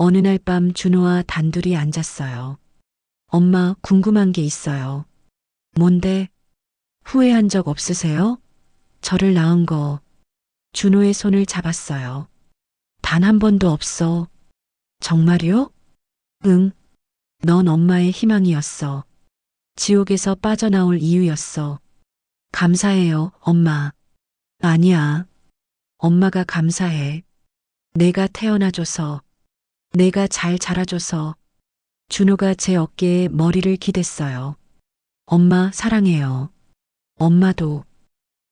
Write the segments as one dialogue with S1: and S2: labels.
S1: 어느 날 밤 준호와 단둘이 앉았어요. 엄마 궁금한 게 있어요. 뭔데? 후회한 적 없으세요? 저를 낳은 거. 준호의 손을 잡았어요. 단 한 번도 없어. 정말요? 응. 넌 엄마의 희망이었어. 지옥에서 빠져나올 이유였어. 감사해요, 엄마. 아니야. 엄마가 감사해. 내가 태어나줘서. 내가 잘 자라줘서. 준호가 제 어깨에 머리를 기댔어요. 엄마 사랑해요. 엄마도.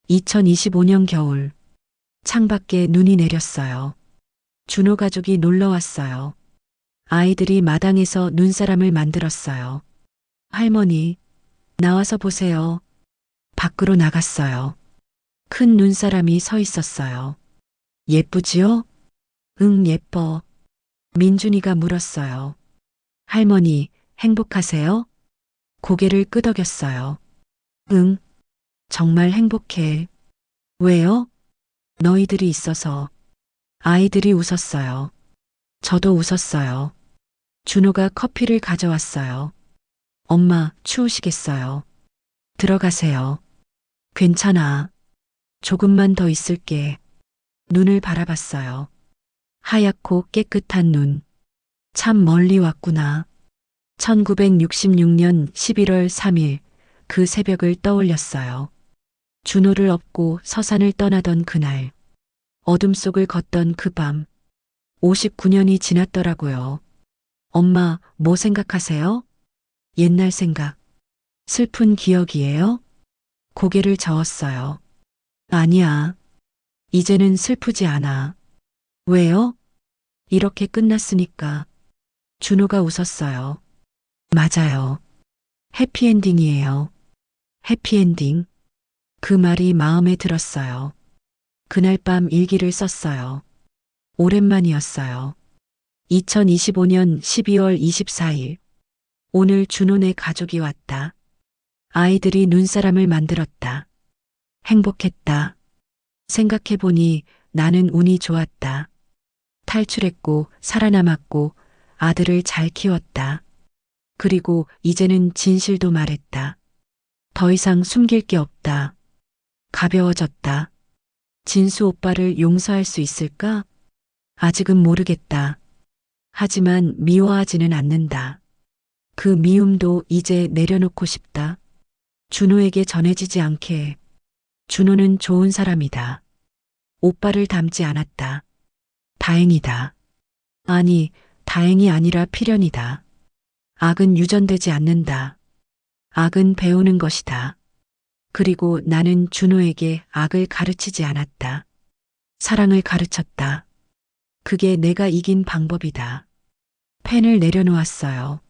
S1: 2025년 겨울. 창밖에 눈이 내렸어요. 준호 가족이 놀러 왔어요. 아이들이 마당에서 눈사람을 만들었어요. 할머니, 나와서 보세요. 밖으로 나갔어요. 큰 눈사람이 서 있었어요. 예쁘지요? 응, 예뻐. 민준이가 물었어요. 할머니, 행복하세요? 고개를 끄덕였어요. 응, 정말 행복해. 왜요? 너희들이 있어서. 아이들이 웃었어요. 저도 웃었어요. 준호가 커피를 가져왔어요. 엄마, 추우시겠어요. 들어가세요. 괜찮아. 조금만 더 있을게. 눈을 바라봤어요. 하얗고 깨끗한 눈. 참 멀리 왔구나. 1966년 11월 3일 그 새벽을 떠올렸어요. 준호를 업고 서산을 떠나던 그날. 어둠 속을 걷던 그 밤. 59년이 지났더라고요. 엄마, 뭐 생각하세요? 옛날 생각. 슬픈 기억이에요? 고개를 저었어요. 아니야. 이제는 슬프지 않아. 왜요? 이렇게 끝났으니까. 준호가 웃었어요. 맞아요. 해피엔딩이에요. 해피엔딩. 그 말이 마음에 들었어요. 그날 밤 일기를 썼어요. 오랜만이었어요. 2025년 12월 24일. 오늘 준호네 가족이 왔다. 아이들이 눈사람을 만들었다. 행복했다. 생각해보니 나는 운이 좋았다. 탈출했고 살아남았고 아들을 잘 키웠다. 그리고 이제는 진실도 말했다. 더 이상 숨길 게 없다. 가벼워졌다. 진수 오빠를 용서할 수 있을까? 아직은 모르겠다. 하지만 미워하지는 않는다. 그 미움도 이제 내려놓고 싶다. 준호에게 전해지지 않게. 준호는 좋은 사람이다. 오빠를 닮지 않았다. 다행이다. 아니, 다행이 아니라 필연이다. 악은 유전되지 않는다. 악은 배우는 것이다. 그리고 나는 준호에게 악을 가르치지 않았다. 사랑을 가르쳤다. 그게 내가 이긴 방법이다. 펜을 내려놓았어요.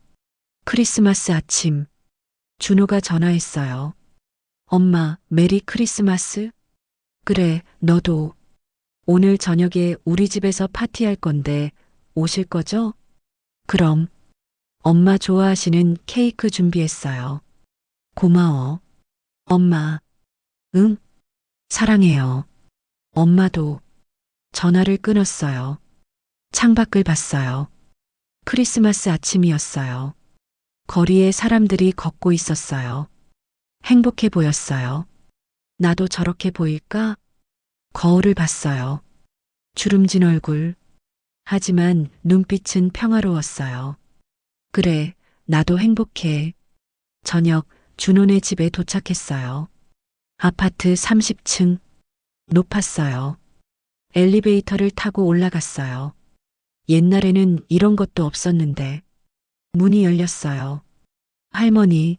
S1: 크리스마스 아침. 준호가 전화했어요. 엄마, 메리 크리스마스? 그래, 너도. 오늘 저녁에 우리 집에서 파티할 건데 오실 거죠? 그럼. 엄마 좋아하시는 케이크 준비했어요. 고마워. 엄마. 응? 사랑해요. 엄마도. 전화를 끊었어요. 창밖을 봤어요. 크리스마스 아침이었어요. 거리에 사람들이 걷고 있었어요. 행복해 보였어요. 나도 저렇게 보일까? 거울을 봤어요. 주름진 얼굴. 하지만 눈빛은 평화로웠어요. 그래, 나도 행복해. 저녁 준호네 집에 도착했어요. 아파트 30층. 높았어요. 엘리베이터를 타고 올라갔어요. 옛날에는 이런 것도 없었는데. 문이 열렸어요. 할머니.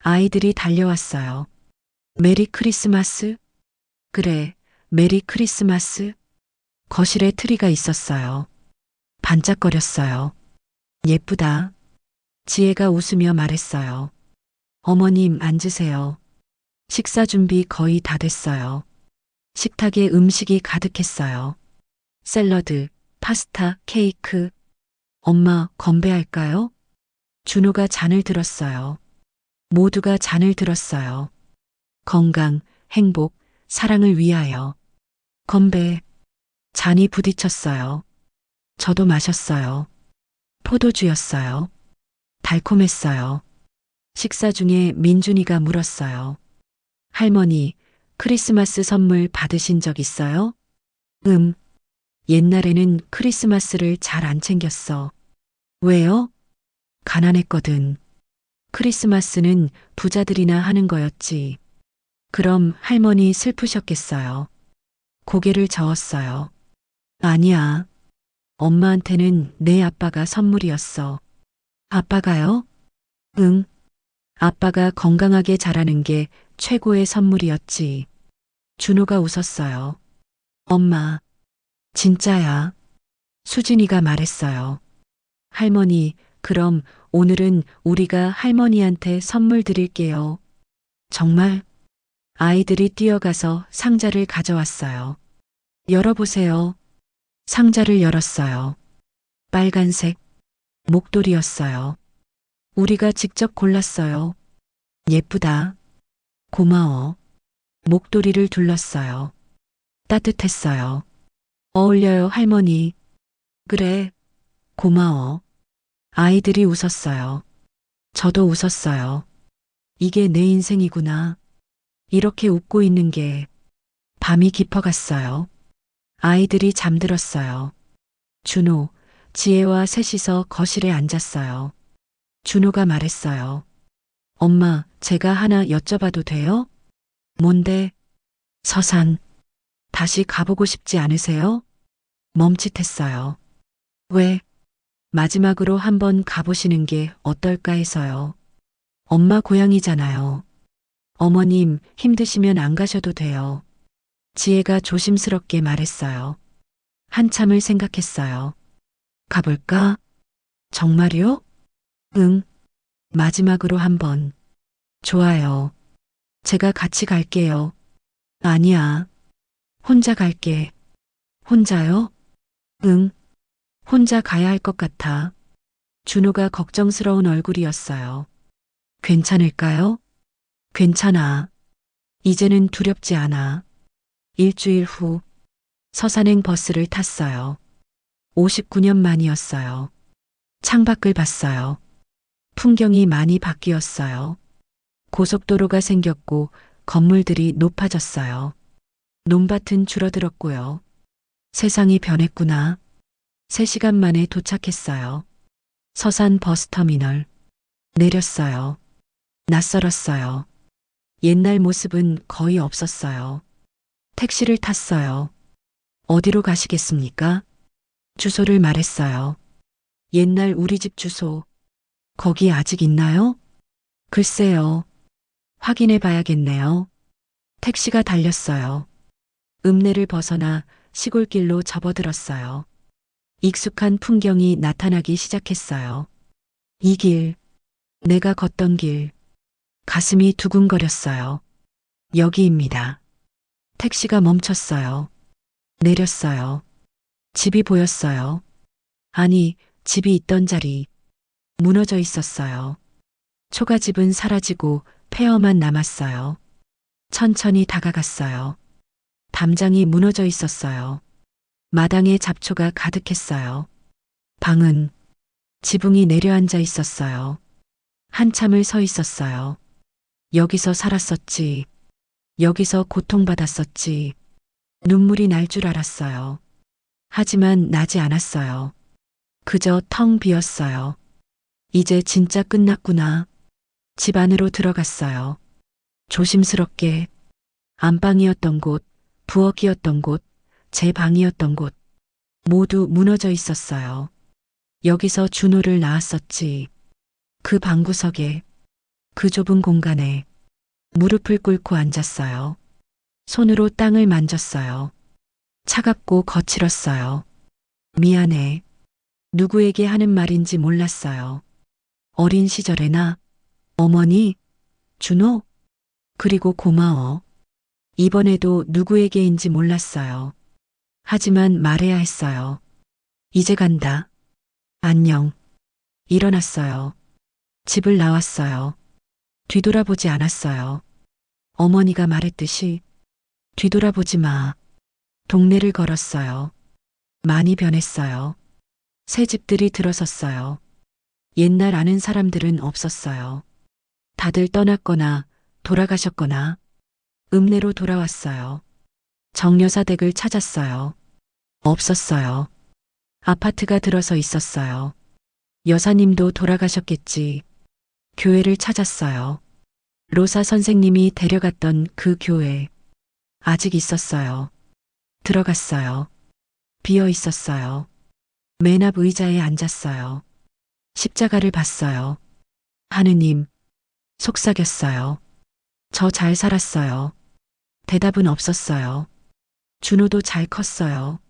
S1: 아이들이 달려왔어요. 메리 크리스마스? 그래, 메리 크리스마스? 거실에 트리가 있었어요. 반짝거렸어요. 예쁘다. 지혜가 웃으며 말했어요. 어머님 앉으세요. 식사 준비 거의 다 됐어요. 식탁에 음식이 가득했어요. 샐러드, 파스타, 케이크. 엄마 건배할까요? 준호가 잔을 들었어요. 모두가 잔을 들었어요. 건강, 행복, 사랑을 위하여. 건배. 잔이 부딪혔어요. 저도 마셨어요. 포도주였어요. 달콤했어요. 식사 중에 민준이가 물었어요. 할머니, 크리스마스 선물 받으신 적 있어요? 음. 옛날에는 크리스마스를 잘 안 챙겼어. 왜요? 가난했거든. 크리스마스는 부자들이나 하는 거였지. 그럼 할머니 슬프셨겠어요. 고개를 저었어요. 아니야. 엄마한테는 내 아빠가 선물이었어. 아빠가요? 응. 아빠가 건강하게 자라는 게 최고의 선물이었지. 준호가 웃었어요. 엄마, 진짜야. 수진이가 말했어요. 할머니, 그럼 오늘은 우리가 할머니한테 선물 드릴게요. 정말? 아이들이 뛰어가서 상자를 가져왔어요. 열어보세요. 상자를 열었어요. 빨간색 목도리였어요. 우리가 직접 골랐어요. 예쁘다. 고마워. 목도리를 둘렀어요. 따뜻했어요. 어울려요, 할머니. 그래. 고마워. 아이들이 웃었어요. 저도 웃었어요. 이게 내 인생이구나. 이렇게 웃고 있는 게 밤이 깊어갔어요. 아이들이 잠들었어요. 준호, 지혜와 셋이서 거실에 앉았어요. 준호가 말했어요. 엄마, 제가 하나 여쭤봐도 돼요? 뭔데? 서산. 다시 가보고 싶지 않으세요? 멈칫했어요. 왜? 마지막으로 한번 가보시는 게 어떨까 해서요. 엄마 고향이잖아요. 어머님 힘드시면 안 가셔도 돼요. 지혜가 조심스럽게 말했어요. 한참을 생각했어요. 가볼까? 정말요? 응. 마지막으로 한 번. 좋아요. 제가 같이 갈게요. 아니야. 혼자 갈게. 혼자요? 응. 혼자 가야 할 것 같아. 준호가 걱정스러운 얼굴이었어요. 괜찮을까요? 괜찮아. 이제는 두렵지 않아. 일주일 후 서산행 버스를 탔어요. 59년 만이었어요. 창밖을 봤어요. 풍경이 많이 바뀌었어요. 고속도로가 생겼고 건물들이 높아졌어요. 논밭은 줄어들었고요. 세상이 변했구나. 3시간 만에 도착했어요. 서산 버스터미널. 내렸어요. 낯설었어요. 옛날 모습은 거의 없었어요. 택시를 탔어요. 어디로 가시겠습니까? 주소를 말했어요. 옛날 우리 집 주소. 거기 아직 있나요? 글쎄요. 확인해 봐야겠네요. 택시가 달렸어요. 읍내를 벗어나 시골길로 접어들었어요. 익숙한 풍경이 나타나기 시작했어요. 이 길, 내가 걷던 길, 가슴이 두근거렸어요. 여기입니다. 택시가 멈췄어요. 내렸어요. 집이 보였어요. 아니, 집이 있던 자리, 무너져 있었어요. 초가집은 사라지고 폐허만 남았어요. 천천히 다가갔어요. 담장이 무너져 있었어요. 마당에 잡초가 가득했어요. 방은 지붕이 내려앉아 있었어요. 한참을 서 있었어요. 여기서 살았었지. 여기서 고통받았었지. 눈물이 날 줄 알았어요. 하지만 나지 않았어요. 그저 텅 비었어요. 이제 진짜 끝났구나. 집 안으로 들어갔어요. 조심스럽게 안방이었던 곳, 부엌이었던 곳, 제 방이었던 곳 모두 무너져 있었어요. 여기서 준호를 낳았었지. 그 방구석에 그 좁은 공간에 무릎을 꿇고 앉았어요. 손으로 땅을 만졌어요. 차갑고 거칠었어요. 미안해. 누구에게 하는 말인지 몰랐어요. 어린 시절에 나 어머니, 준호, 그리고 고마워. 이번에도 누구에게인지 몰랐어요. 하지만 말해야 했어요. 이제 간다. 안녕. 일어났어요. 집을 나왔어요. 뒤돌아보지 않았어요. 어머니가 말했듯이 뒤돌아보지 마. 동네를 걸었어요. 많이 변했어요. 새 집들이 들어섰어요. 옛날 아는 사람들은 없었어요. 다들 떠났거나 돌아가셨거나 읍내로 돌아왔어요. 정여사 댁을 찾았어요. 없었어요. 아파트가 들어서 있었어요. 여사님도 돌아가셨겠지. 교회를 찾았어요. 로사 선생님이 데려갔던 그 교회. 아직 있었어요. 들어갔어요. 비어 있었어요. 맨 앞 의자에 앉았어요. 십자가를 봤어요. 하느님, 속삭였어요. 저 잘 살았어요. 대답은 없었어요. 준호도 잘 컸어요.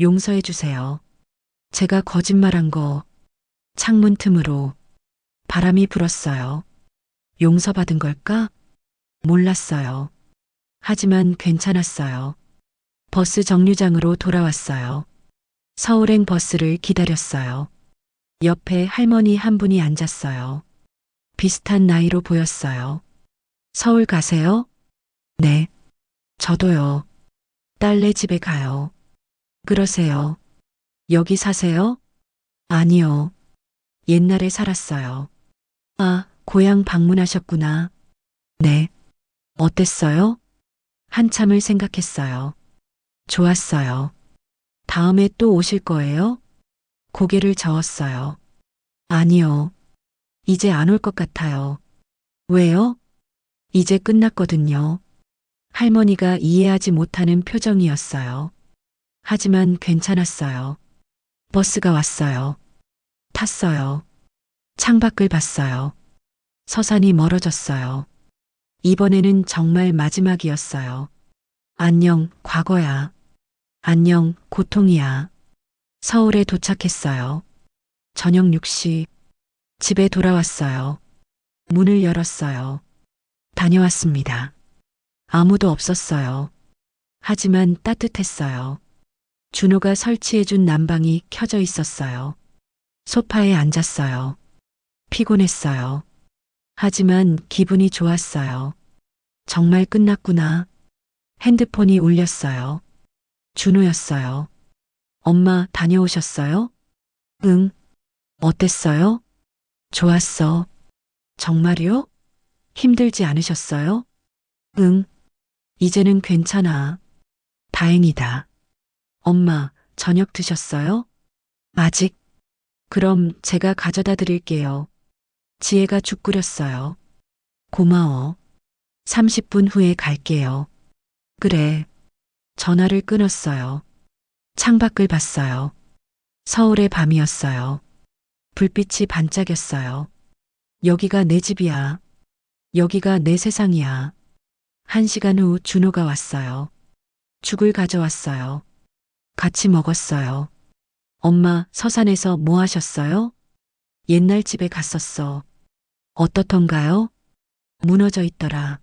S1: 용서해 주세요. 제가 거짓말한 거 창문 틈으로 바람이 불었어요. 용서받은 걸까? 몰랐어요. 하지만 괜찮았어요. 버스 정류장으로 돌아왔어요. 서울행 버스를 기다렸어요. 옆에 할머니 한 분이 앉았어요. 비슷한 나이로 보였어요. 서울 가세요? 네. 저도요. 딸네 집에 가요. 그러세요. 여기 사세요? 아니요. 옛날에 살았어요. 아, 고향 방문하셨구나. 네. 어땠어요? 한참을 생각했어요. 좋았어요. 다음에 또 오실 거예요? 고개를 저었어요. 아니요. 이제 안 올 것 같아요. 왜요? 이제 끝났거든요. 할머니가 이해하지 못하는 표정이었어요. 하지만 괜찮았어요. 버스가 왔어요. 탔어요. 창밖을 봤어요. 서산이 멀어졌어요. 이번에는 정말 마지막이었어요. 안녕, 과거야. 안녕, 고통이야. 서울에 도착했어요. 저녁 6시. 집에 돌아왔어요. 문을 열었어요. 다녀왔습니다. 아무도 없었어요. 하지만 따뜻했어요. 준호가 설치해준 난방이 켜져 있었어요. 소파에 앉았어요. 피곤했어요. 하지만 기분이 좋았어요. 정말 끝났구나. 핸드폰이 울렸어요. 준호였어요. 엄마 다녀오셨어요? 응. 어땠어요? 좋았어. 정말요? 힘들지 않으셨어요? 응. 이제는 괜찮아. 다행이다. 엄마, 저녁 드셨어요? 아직? 그럼 제가 가져다 드릴게요. 지혜가 죽 끓였어요. 고마워. 30분 후에 갈게요. 그래. 전화를 끊었어요. 창밖을 봤어요. 서울의 밤이었어요. 불빛이 반짝였어요. 여기가 내 집이야. 여기가 내 세상이야. 한 시간 후 준호가 왔어요. 죽을 가져왔어요. 같이 먹었어요. 엄마 서산에서 뭐 하셨어요? 옛날 집에 갔었어. 어떻던가요? 무너져 있더라.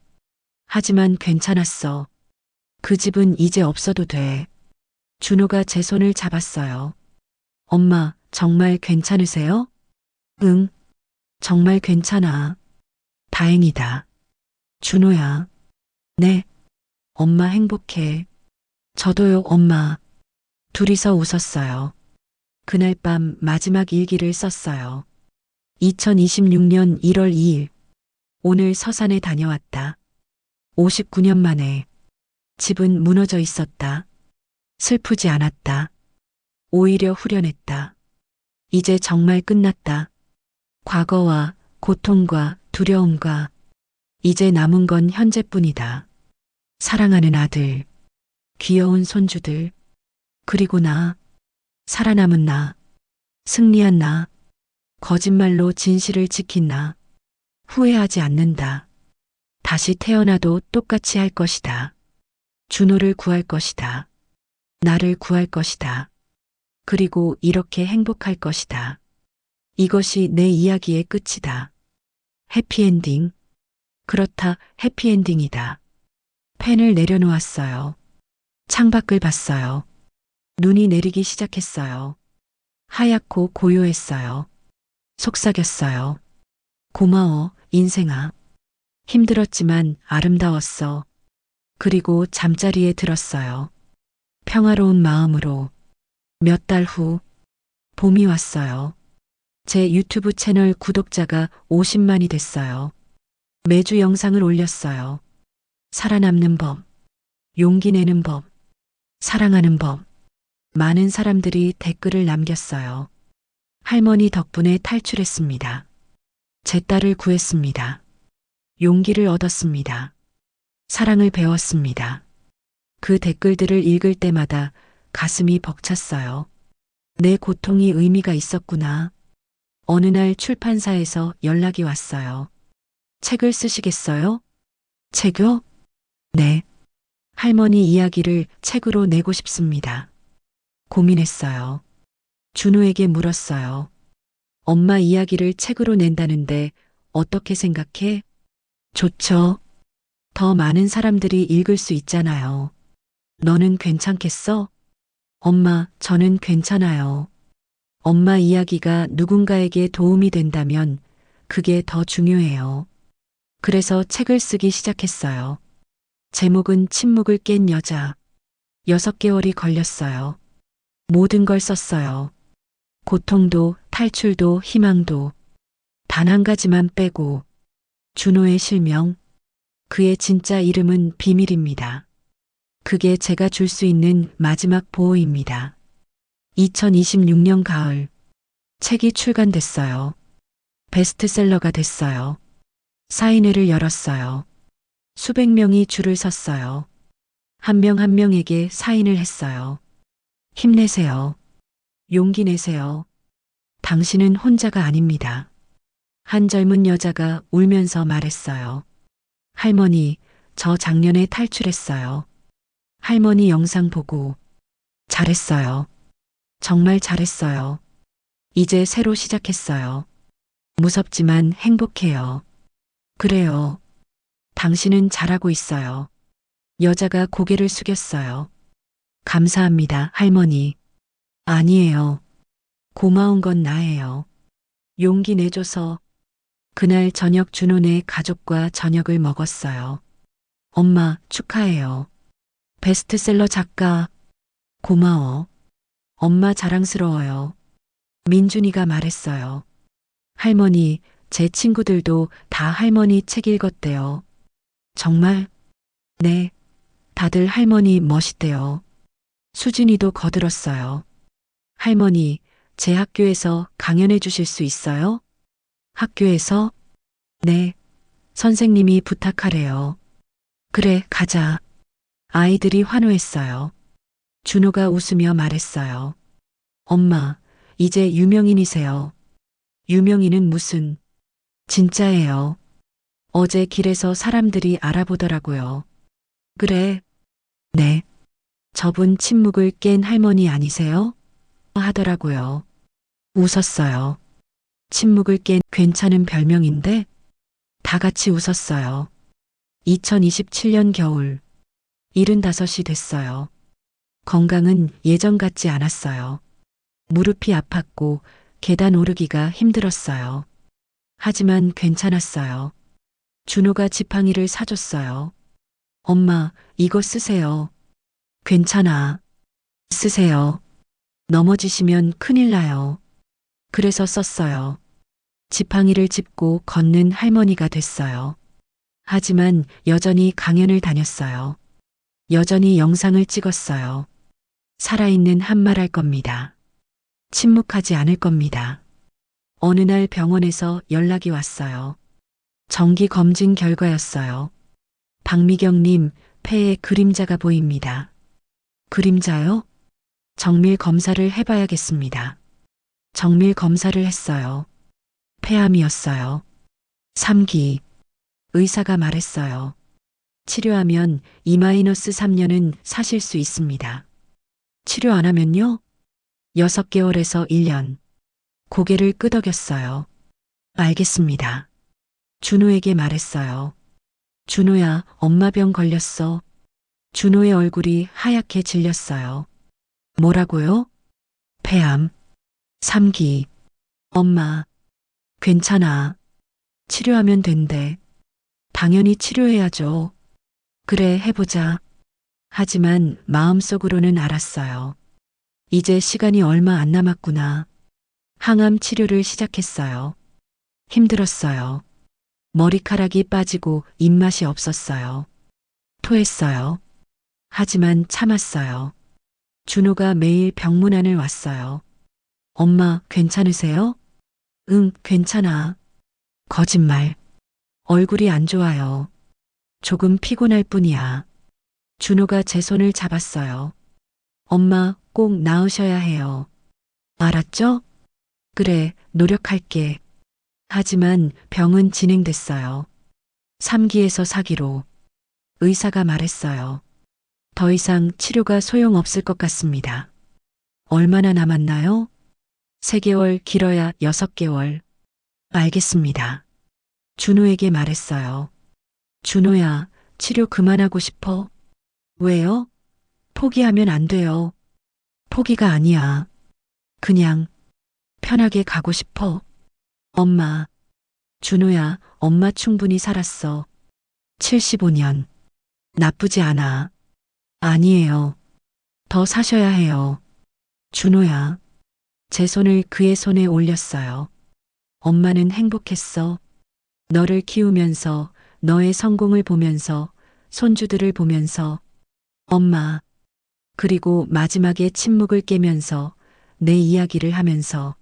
S1: 하지만 괜찮았어. 그 집은 이제 없어도 돼. 준호가 제 손을 잡았어요. 엄마, 정말 괜찮으세요? 응. 정말 괜찮아. 다행이다. 준호야. 네. 엄마 행복해. 저도요, 엄마. 둘이서 웃었어요. 그날 밤 마지막 일기를 썼어요. 2026년 1월 2일. 오늘 서산에 다녀왔다. 59년 만에. 집은 무너져 있었다. 슬프지 않았다. 오히려 후련했다. 이제 정말 끝났다. 과거와 고통과 두려움과 이제 남은 건 현재뿐이다. 사랑하는 아들, 귀여운 손주들, 그리고 나, 살아남은 나, 승리한 나, 거짓말로 진실을 지킨 나, 후회하지 않는다. 다시 태어나도 똑같이 할 것이다. 준호를 구할 것이다. 나를 구할 것이다. 그리고 이렇게 행복할 것이다. 이것이 내 이야기의 끝이다. 해피엔딩. 그렇다, 해피엔딩이다. 펜을 내려놓았어요. 창밖을 봤어요. 눈이 내리기 시작했어요. 하얗고 고요했어요. 속삭였어요. 고마워, 인생아. 힘들었지만 아름다웠어. 그리고 잠자리에 들었어요. 평화로운 마음으로 몇 달 후 봄이 왔어요. 제 유튜브 채널 구독자가 50만이 됐어요. 매주 영상을 올렸어요. 살아남는 법, 용기 내는 법, 사랑하는 법. 많은 사람들이 댓글을 남겼어요. 할머니 덕분에 탈출했습니다. 제 딸을 구했습니다. 용기를 얻었습니다. 사랑을 배웠습니다. 그 댓글들을 읽을 때마다 가슴이 벅찼어요. 내 고통이 의미가 있었구나. 어느 날 출판사에서 연락이 왔어요. 책을 쓰시겠어요? 책요? 네. 할머니 이야기를 책으로 내고 싶습니다. 고민했어요. 준호에게 물었어요. 엄마 이야기를 책으로 낸다는데 어떻게 생각해? 좋죠. 더 많은 사람들이 읽을 수 있잖아요. 너는 괜찮겠어? 엄마, 저는 괜찮아요. 엄마 이야기가 누군가에게 도움이 된다면 그게 더 중요해요. 그래서 책을 쓰기 시작했어요. 제목은 침묵을 깬 여자. 여섯 개월이 걸렸어요. 모든 걸 썼어요. 고통도, 탈출도, 희망도. 단 한 가지만 빼고. 준호의 실명. 그의 진짜 이름은 비밀입니다. 그게 제가 줄 수 있는 마지막 보호입니다. 2026년 가을. 책이 출간됐어요. 베스트셀러가 됐어요. 사인회를 열었어요. 수백 명이 줄을 섰어요. 한 명한 명에게 사인을 했어요. 힘내세요. 용기 내세요. 당신은 혼자가 아닙니다. 한 젊은 여자가 울면서 말했어요. 할머니, 저 작년에 탈출했어요. 할머니 영상 보고 잘했어요. 정말 잘했어요. 이제 새로 시작했어요. 무섭지만 행복해요. 그래요. 당신은 잘하고 있어요. 여자가 고개를 숙였어요. 감사합니다, 할머니. 아니에요. 고마운 건 나예요. 용기 내줘서 그날 저녁 준호네 가족과 저녁을 먹었어요. 엄마, 축하해요. 베스트셀러 작가, 고마워. 엄마 자랑스러워요. 민준이가 말했어요. 할머니, 제 친구들도 다 할머니 책 읽었대요. 정말? 네. 다들 할머니 멋있대요. 수진이도 거들었어요. 할머니, 제 학교에서 강연해 주실 수 있어요? 학교에서? 네. 선생님이 부탁하래요. 그래, 가자. 아이들이 환호했어요. 준호가 웃으며 말했어요. 엄마, 이제 유명인이세요. 유명인은 무슨, 진짜예요. 어제 길에서 사람들이 알아보더라고요. 그래. 네. 저분 침묵을 깬 할머니 아니세요? 하더라고요. 웃었어요. 침묵을 깬 괜찮은 별명인데 다 같이 웃었어요. 2027년 겨울 75이 됐어요. 건강은 예전 같지 않았어요. 무릎이 아팠고 계단 오르기가 힘들었어요. 하지만 괜찮았어요. 준호가 지팡이를 사줬어요. 엄마, 이거 쓰세요. 괜찮아. 쓰세요. 넘어지시면 큰일 나요. 그래서 썼어요. 지팡이를 짚고 걷는 할머니가 됐어요. 하지만 여전히 강연을 다녔어요. 여전히 영상을 찍었어요. 살아있는 한말 할 겁니다. 침묵하지 않을 겁니다. 어느 날 병원에서 연락이 왔어요. 정기 검진 결과였어요. 박미경님, 폐에 그림자가 보입니다. 그림자요? 정밀 검사를 해봐야겠습니다. 정밀 검사를 했어요. 폐암이었어요. 3기. 의사가 말했어요. 치료하면 2-3년은 사실 수 있습니다. 치료 안 하면요? 6개월에서 1년. 고개를 끄덕였어요. 알겠습니다. 준호에게 말했어요. 준호야, 엄마 병 걸렸어. 준호의 얼굴이 하얗게 질렸어요. 뭐라고요? 폐암. 3기. 엄마. 괜찮아. 치료하면 된대. 당연히 치료해야죠. 그래, 해보자. 하지만 마음속으로는 알았어요. 이제 시간이 얼마 안 남았구나. 항암 치료를 시작했어요. 힘들었어요. 머리카락이 빠지고 입맛이 없었어요. 토했어요. 하지만 참았어요. 준호가 매일 병문안을 왔어요. 엄마, 괜찮으세요? 응, 괜찮아. 거짓말. 얼굴이 안 좋아요. 조금 피곤할 뿐이야. 준호가 제 손을 잡았어요. 엄마, 꼭 나으셔야 해요. 알았죠? 그래, 노력할게. 하지만 병은 진행됐어요. 3기에서 4기로. 의사가 말했어요. 더 이상 치료가 소용없을 것 같습니다. 얼마나 남았나요? 3개월, 길어야 6개월. 알겠습니다. 준호에게 말했어요. 준호야, 치료 그만하고 싶어? 왜요? 포기하면 안 돼요. 포기가 아니야. 그냥 편하게 가고 싶어. 엄마. 준호야, 엄마 충분히 살았어. 75년. 나쁘지 않아. 아니에요. 더 사셔야 해요. 준호야. 제 손을 그의 손에 올렸어요. 엄마는 행복했어. 너를 키우면서, 너의 성공을 보면서, 손주들을 보면서, 엄마. 그리고 마지막에 침묵을 깨면서 내 이야기를 하면서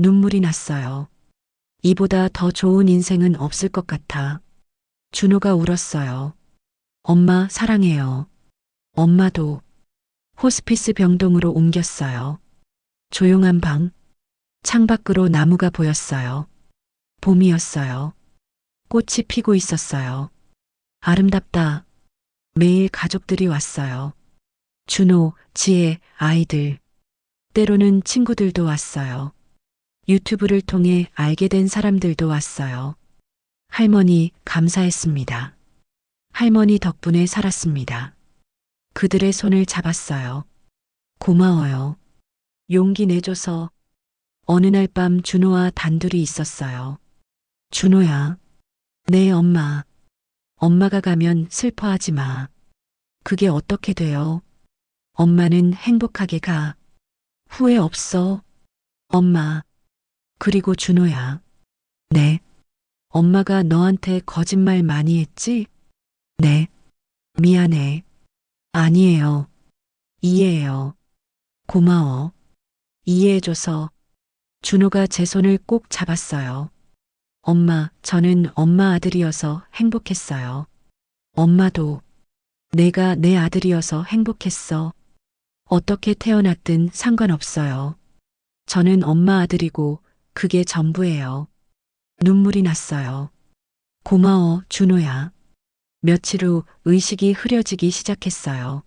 S1: 눈물이 났어요. 이보다 더 좋은 인생은 없을 것 같아. 준호가 울었어요. 엄마 사랑해요. 엄마도 호스피스 병동으로 옮겼어요. 조용한 방, 창밖으로 나무가 보였어요. 봄이었어요. 꽃이 피고 있었어요. 아름답다. 매일 가족들이 왔어요. 준호, 지혜, 아이들. 때로는 친구들도 왔어요. 유튜브를 통해 알게 된 사람들도 왔어요. 할머니, 감사했습니다. 할머니 덕분에 살았습니다. 그들의 손을 잡았어요. 고마워요. 용기 내줘서 어느 날 밤 준호와 단둘이 있었어요. 준호야, 내 엄마. 엄마가 가면 슬퍼하지 마. 그게 어떻게 돼요? 엄마는 행복하게 가. 후회 없어. 엄마. 그리고 준호야. 네. 엄마가 너한테 거짓말 많이 했지? 네. 미안해. 아니에요. 이해해요. 고마워. 이해해줘서. 준호가 제 손을 꼭 잡았어요. 엄마, 저는 엄마 아들이어서 행복했어요. 엄마도 내가 내 아들이어서 행복했어. 어떻게 태어났든 상관없어요. 저는 엄마 아들이고 그게 전부예요. 눈물이 났어요. 고마워, 준호야. 며칠 후 의식이 흐려지기 시작했어요.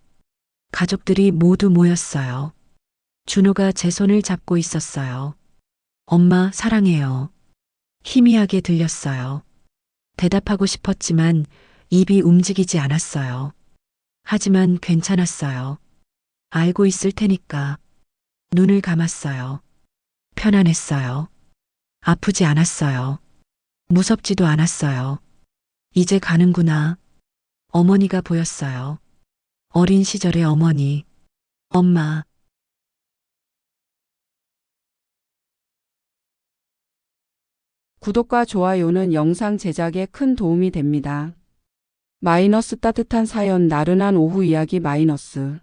S1: 가족들이 모두 모였어요. 준호가 제 손을 잡고 있었어요. 엄마 사랑해요. 희미하게 들렸어요. 대답하고 싶었지만 입이 움직이지 않았어요. 하지만 괜찮았어요. 알고 있을 테니까. 눈을 감았어요. 편안했어요. 아프지 않았어요. 무섭지도 않았어요. 이제 가는구나. 어머니가 보였어요. 어린 시절의 어머니. 엄마.
S2: 구독과 좋아요는 영상 제작에 큰 도움이 됩니다. 마이너스 따뜻한 사연 나른한 오후 이야기 마이너스